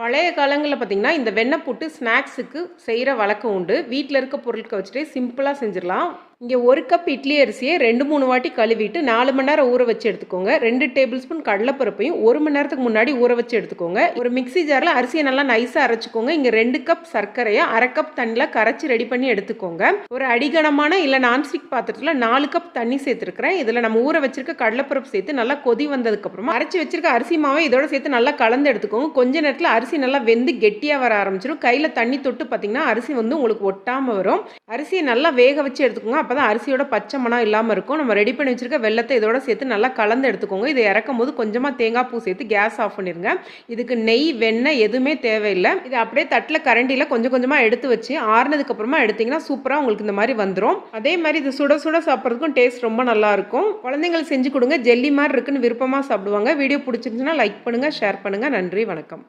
பழைய காலங்களில் பார்த்தீங்கன்னா இந்த வெண்ணெய் போட்டு ஸ்நாக்ஸுக்கு செய்கிற வழக்கம் உண்டு. வீட்டில் இருக்க பொருட்களை வச்சுட்டு சிம்பிளாக செஞ்சிடலாம். இங்கே ஒரு கப் இட்லி அரிசியை ரெண்டு மூணு வாட்டி கழுவிட்டு நாலு மணி நேரம் ஊற வச்சு எடுத்துக்கோங்க. ரெண்டு டேபிள் ஸ்பூன் கடலைப்பருப்பையும் ஒரு மணி நேரத்துக்கு முன்னாடி ஊற வச்சு எடுத்துக்கோங்க. ஒரு மிக்ஸி ஜாரில் அரிசியை நல்லா நைஸாக அரைச்சிக்கோங்க. இங்கே ரெண்டு கப் சர்க்கரையை அரை கப் தண்ணியில் கரைச்சி ரெடி பண்ணி எடுத்துக்கோங்க. ஒரு அடிகனமான இல்லை நான்ஸ்டிக் பாத்திரத்தில் நாலு கப் தண்ணி சேர்த்துருக்கிறேன். இதில் நம்ம ஊற வச்சிருக்க கடலைப்பருப்பு சேர்த்து நல்லா கொதி வந்ததுக்கப்புறமா அரைச்சி வச்சிருக்க அரிசி மாவை இதோட சேர்த்து நல்லா கலந்து எடுத்துக்கோங்க. கொஞ்ச நேரத்தில் அரிசி நல்லா வெந்து கெட்டியாக வர ஆரம்பிச்சிடும் கையில் தண்ணி தொட்டு பார்த்தீங்கன்னா அரிசி வந்து உங்களுக்கு ஒட்டாமல் வரும். அரிசியை நல்லா வேக வச்சு எடுத்துக்கோங்க. அப்போ தான் அரிசியோட பச்சை மணம் இல்லாமல் இருக்கும். நம்ம ரெடி பண்ணி வச்சிருக்க வெள்ளத்தை இதோட சேர்த்து நல்லா கலந்து எடுத்துக்கோங்க. இதை இறக்கும் போது கொஞ்சமாக தேங்காய் பூ சேர்த்து கேஸ் ஆஃப் பண்ணிடுங்க இதுக்கு நெய் வெண்ணெய் எதுவுமே தேவையில்லை. இது அப்படியே தட்டில் கரண்டியில் கொஞ்சம் கொஞ்சமாக எடுத்து வச்சு ஆறுனதுக்கப்புறமா எடுத்தீங்கன்னா சூப்பராக உங்களுக்கு இந்த மாதிரி வந்துடும் அதே மாதிரி இது சுட சுட சாப்பிட்றதுக்கும் டேஸ்ட் ரொம்ப நல்லாயிருக்கும் குழந்தைங்களுக்கு செஞ்சு கொடுங்க. ஜெல்லி மாதிரி இருக்குன்னு விருப்பமாக சாப்பிடுவாங்க. வீடியோ பிடிச்சிருந்துச்சுன்னா லைக் பண்ணுங்கள் ஷேர் பண்ணுங்கள் நன்றி வணக்கம்.